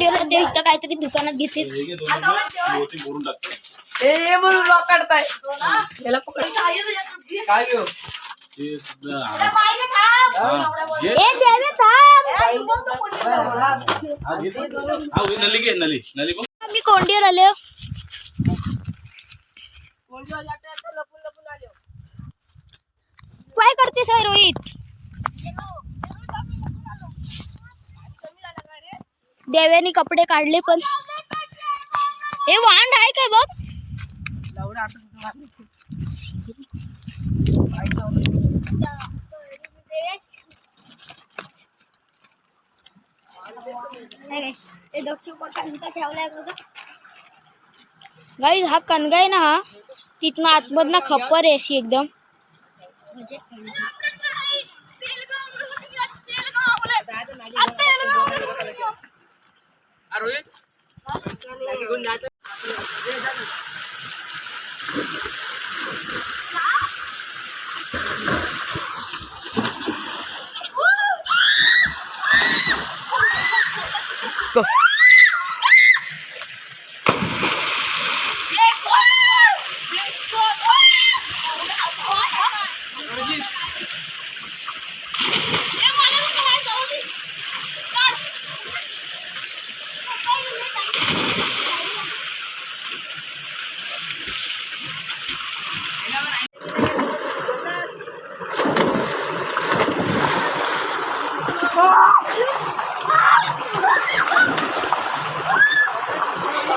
ते इथं काहीतरी दुकानात घेते हे म्हणून लॉक काढताय. याला पकड. काय घेऊ ते हा. हा, हा. हा, मी कोंडीवर आले. काय आहे रोहित? देव्याने कपडे काढले पण. हे वांड आहे काय बघ? गाईज हा आहे ना, हा. तिथनं आतमधनं खप्पर अशी एकदम. Arwin? Ya. Lagi kong.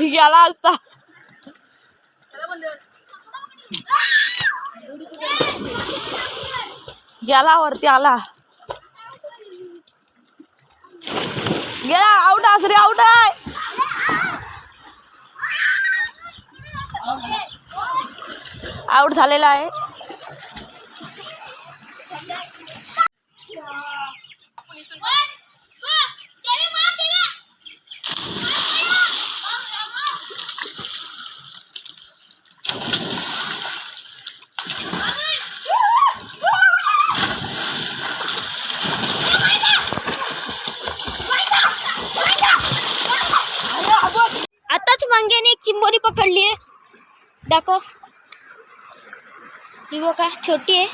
गेला असता. गेला वरती आला. गेला आउट आसरे आउट आहे. आउट झालेला आहे. चिंबोरी पकडली आहे दाखव ही बघा छोटी है।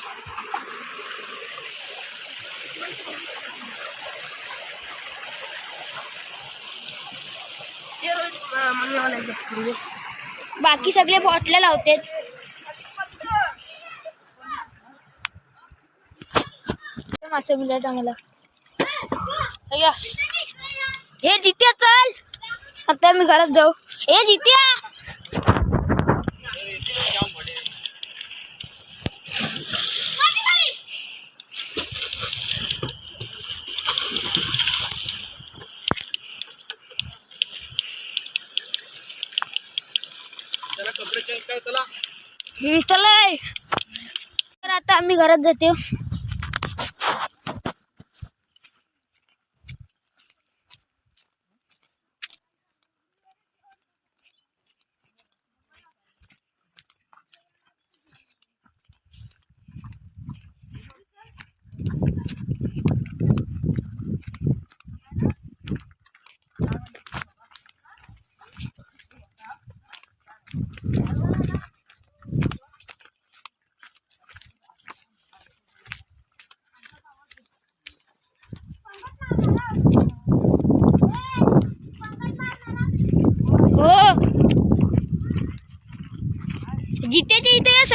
बाकी सगळे बॉटल्या लावते मासे हे चल। आता मी घरात जाऊ ए जित्या! त्याला कपडे चेंज कर चला हम्म, चला. तर आता आम्ही घरात जाते.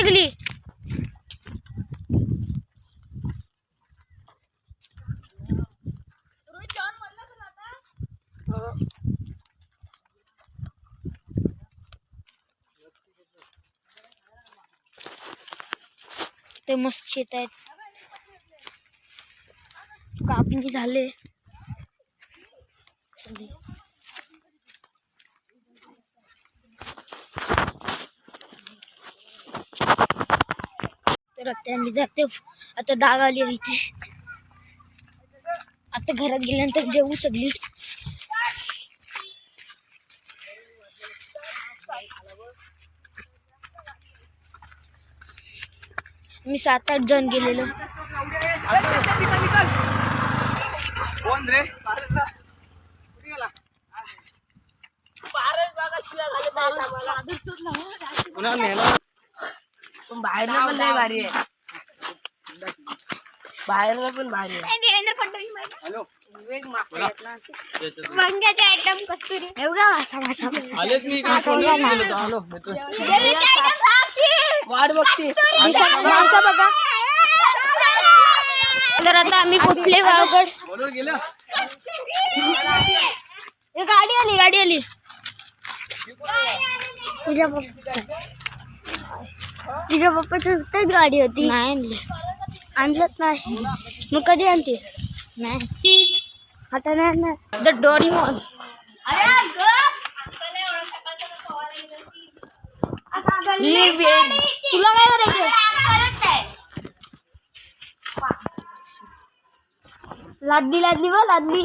तितली मस्त शेत आहेत. कापणी झाले. आता आम्ही जाते आता डाग आली आहे इथे आता घरात गेल्यानंतर जेवू सगळी मी सात आठ जण गेलेलो नेला बाहेर पण लय भारी आहे. बाहेर पण भारी आहे. विवेक मागचा घेतला. वांग्याचे आयटम कस्तुरी. एवढा मासा मासा मासा. आलेच मी. इकडे सोडला ना. आलो मित्र. वाट बघते. दिसा- मासा बघा. तर आता आम्ही कुठले गावकड बोलवर गेलं. ए, गाडी आली गाडी आली. तुझ्या तुझ्या पप्पाची तेच गाडी होती नाही आणली आणलंच नाही मग कधी आणते नाही आता नाही ना द डोरीमॉन तुला काय करायचं लादली लादली व लादली